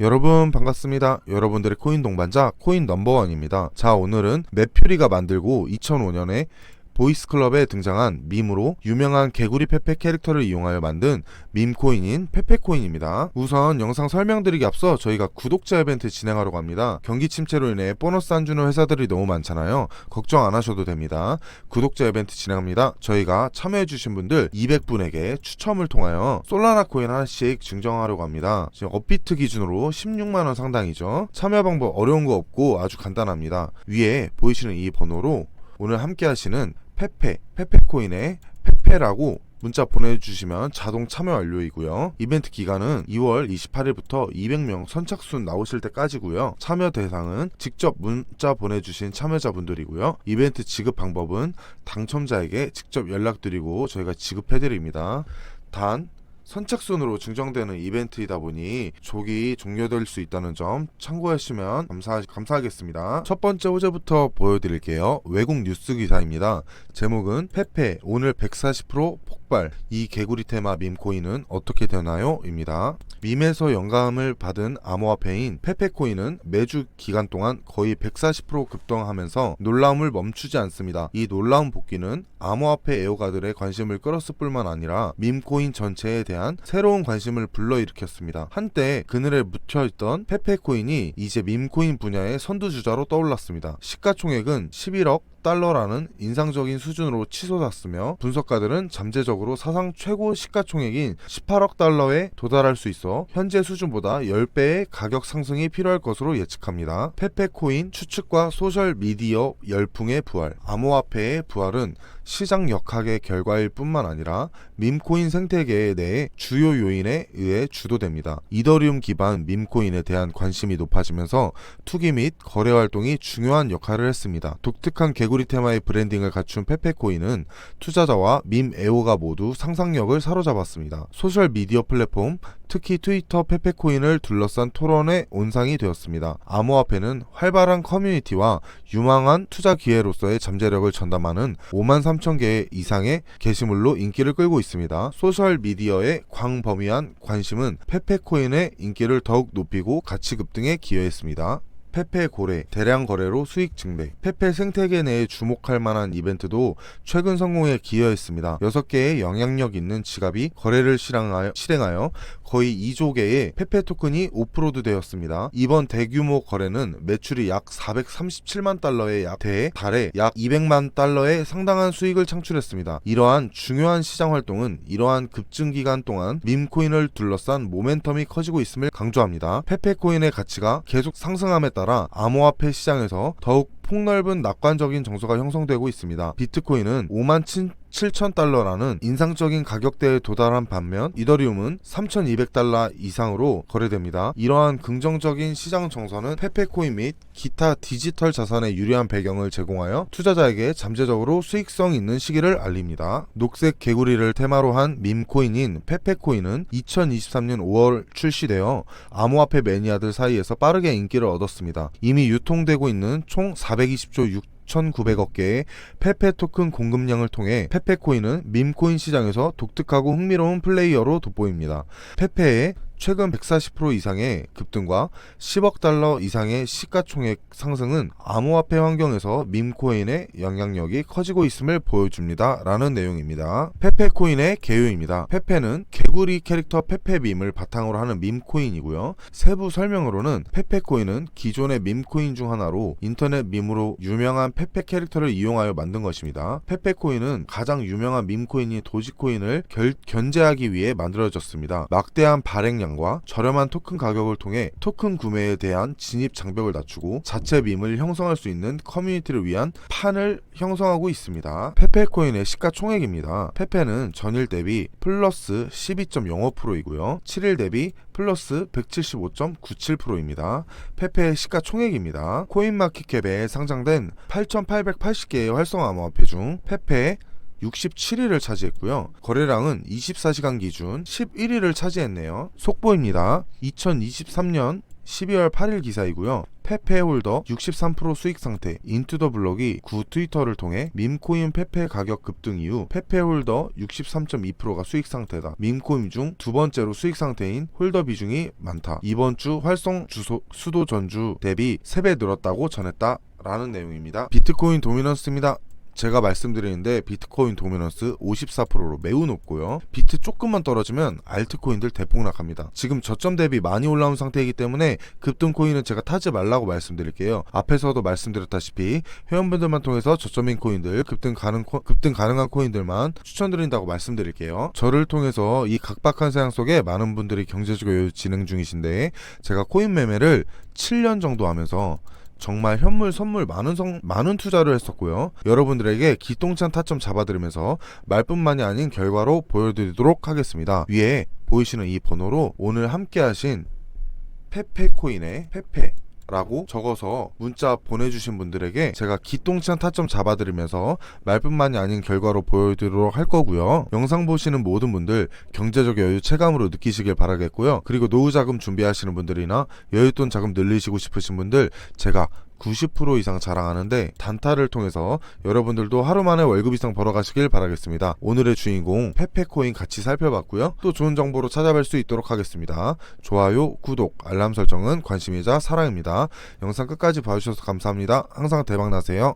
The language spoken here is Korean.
여러분 반갑습니다. 여러분들의 코인 동반자 코인 넘버원입니다. 자 오늘은 맵퓨리가 만들고 2005년에 보이스클럽에 등장한 밈으로 유명한 개구리 페페 캐릭터를 이용하여 만든 밈코인인 페페코인입니다. 우선 영상 설명드리기 앞서 저희가 구독자 이벤트 진행하려고 합니다. 경기 침체로 인해 보너스 안 주는 회사들이 너무 많잖아요. 걱정 안 하셔도 됩니다. 구독자 이벤트 진행합니다. 저희가 참여해주신 분들 200분에게 추첨을 통하여 솔라나 코인 하나씩 증정하려고 합니다. 지금 업비트 기준으로 16만원 상당이죠. 참여 방법 어려운 거 없고 아주 간단합니다. 위에 보이시는 이 번호로 오늘 함께 하시는 페페, 페페코인의 페페라고 문자 보내주시면 자동 참여 완료이고요. 이벤트 기간은 2월 28일부터 200명 선착순 나오실 때까지고요. 참여 대상은 직접 문자 보내주신 참여자분들이고요. 이벤트 지급 방법은 당첨자에게 직접 연락드리고 저희가 지급해드립니다. 단 선착순으로 증정되는 이벤트이다 보니 조기 종료될 수 있다는 점 참고하시면 감사, 감사하겠습니다. 첫 번째 호재부터 보여드릴게요. 외국 뉴스 기사입니다. 제목은 페페 오늘 140% 폭발 이 개구리 테마 밈 코인은 어떻게 되나요? 입니다. 밈에서 영감을 받은 암호화폐인 페페코인은 매주 기간 동안 거의 140% 급등하면서 놀라움을 멈추지 않습니다. 이 놀라운 복귀는 암호화폐 애호가들의 관심을 끌었을 뿐만 아니라 밈코인 전체에 대한 새로운 관심을 불러일으켰습니다. 한때 그늘에 묻혀있던 페페코인이 이제 밈코인 분야의 선두주자로 떠올랐습니다. 시가총액은 11억 달러라는 인상적인 수준으로 치솟았으며 분석가들은 잠재적으로 사상 최고 시가총액인 18억 달러에 도달할 수 있어 현재 수준보다 10배의 가격 상승이 필요할 것으로 예측합니다. 페페코인 추측과 소셜 미디어 열풍의 부활, 암호화폐의 부활은 시장 역학의 결과일 뿐만 아니라 밈코인 생태계 내의 주요 요인에 의해 주도됩니다. 이더리움 기반 밈코인에 대한 관심이 높아지면서 투기 및 거래 활동이 중요한 역할을 했습니다. 독특한 개구 리 테마의 브랜딩을 갖춘 페페코인은 투자자와 밈 애호가 모두 상상력을 사로잡았습니다. 소셜 미디어 플랫폼 특히 트위터 페페코인을 둘러싼 토론의 온상이 되었습니다. 암호화폐는 활발한 커뮤니티와 유망한 투자 기회로서의 잠재력을 전담하는 5만 3천 개 이상의 게시물로 인기를 끌고 있습니다. 소셜 미디어의 광범위한 관심은 페페코인의 인기를 더욱 높이고 가치 급등에 기여했습니다. 페페 고래, 대량 거래로 수익 증대, 페페 생태계 내에 주목할 만한 이벤트도 최근 성공에 기여했습니다. 6개의 영향력 있는 지갑이 거래를 실행하여, 실행하여 거의 2조 개의 페페 토큰이 오프로드 되었습니다. 이번 대규모 거래는 매출이 약 437만 달러에 약 대, 달에 약 200만 달러의 상당한 수익을 창출했습니다. 이러한 중요한 시장 활동은 이러한 급증 기간 동안 밈코인을 둘러싼 모멘텀이 커지고 있음을 강조합니다. 페페코인의 가치가 계속 상승함에 따라 암호화폐 시장에서 더욱 폭넓은 낙관적인 정서가 형성되고 있습니다. 비트코인은 5만 7천 달러라는 인상적인 가격대에 도달한 반면 이더리움은 3,200달러 이상으로 거래됩니다. 이러한 긍정적인 시장 정서는 페페코인 및 기타 디지털 자산에 유리한 배경을 제공하여 투자자에게 잠재적으로 수익성 있는 시기를 알립니다. 녹색 개구리를 테마로 한 밈코인인 페페코인은 2023년 5월 출시되어 암호화폐 매니아들 사이에서 빠르게 인기를 얻었습니다. 이미 유통되고 있는 총 420조 6 1,900억 개의 페페 토큰 공급량을 통해 페페코인은 밈코인 시장에서 독특하고 흥미로운 플레이어로 돋보입니다. 페페의 최근 140% 이상의 급등과 10억 달러 이상의 시가총액 상승은 암호화폐 환경에서 밈코인의 영향력이 커지고 있음을 보여줍니다. 라는 내용입니다. 페페코인의 개요입니다. 페페는 개구리 캐릭터 페페밈을 바탕으로 하는 밈코인이고요. 세부 설명으로는 페페코인은 기존의 밈코인 중 하나로 인터넷 밈으로 유명한 페페 캐릭터를 이용하여 만든 것입니다. 페페코인은 가장 유명한 밈코인인 도지코인을 결, 견제하기 위해 만들어졌습니다. 막대한 발행량 과 저렴한 토큰 가격을 통해 토큰 구매에 대한 진입 장벽을 낮추고 자체 밈을 형성할 수 있는 커뮤니티를 위한 판을 형성하고 있습니다. 페페코인의 시가총액입니다. 페페는 전일 대비 플러스 12.05%이고요. 7일 대비 플러스 175.97%입니다. 페페의 시가총액입니다. 코인마켓캡에 상장된 8,880개의 활성 암호화폐 중 페페 67위를 차지했고요. 거래량은 24시간 기준 11위를 차지했네요. 속보입니다. 2023년 12월 8일 기사이고요. 페페 홀더 63% 수익 상태 인투더 블럭이 구 트위터를 통해 밈코인 페페 가격 급등 이후 페페 홀더 63.2%가 수익 상태다. 밈코인 중 두 번째로 수익 상태인 홀더 비중이 많다. 이번 주 활성 주소 수도 전주 대비 3배 늘었다고 전했다. 라는 내용입니다. 비트코인 도미넌스입니다. 제가 말씀드리는데 비트코인 도미넌스 54%로 매우 높고요. 비트 조금만 떨어지면 알트코인들 대폭락합니다. 지금 저점 대비 많이 올라온 상태이기 때문에 급등 코인은 제가 타지 말라고 말씀드릴게요. 앞에서도 말씀드렸다시피 회원분들만 통해서 저점인 코인들 급등 가능 코- 급등 가능한 코인들만 추천드린다고 말씀드릴게요. 저를 통해서 이 각박한 세상 속에 많은 분들이 경제적 여유 진행 중이신데 제가 코인 매매를 7년 정도 하면서 정말 현물 선물 많은 성, 많은 투자를 했었고요. 여러분들에게 기똥찬 타점 잡아드리면서 말뿐만이 아닌 결과로 보여드리도록 하겠습니다. 위에 보이시는 이 번호로 오늘 함께하신 페페코인의 페페 라고 적어서 문자 보내주신 분들에게 제가 기똥찬 타점 잡아드리면서 말뿐만이 아닌 결과로 보여드리도록 할 거고요. 영상 보시는 모든 분들 경제적 여유 체감으로 느끼시길 바라겠고요. 그리고 노후 자금 준비하시는 분들이나 여윳돈 자금 늘리시고 싶으신 분들 제가 90% 이상 자랑하는데 단타를 통해서 여러분들도 하루 만에 월급 이상 벌어가시길 바라겠습니다. 오늘의 주인공 페페코인 같이 살펴봤고요. 또 좋은 정보로 찾아뵐 수 있도록 하겠습니다. 좋아요, 구독, 알람 설정은 관심이자 사랑입니다. 영상 끝까지 봐주셔서 감사합니다. 항상 대박 나세요.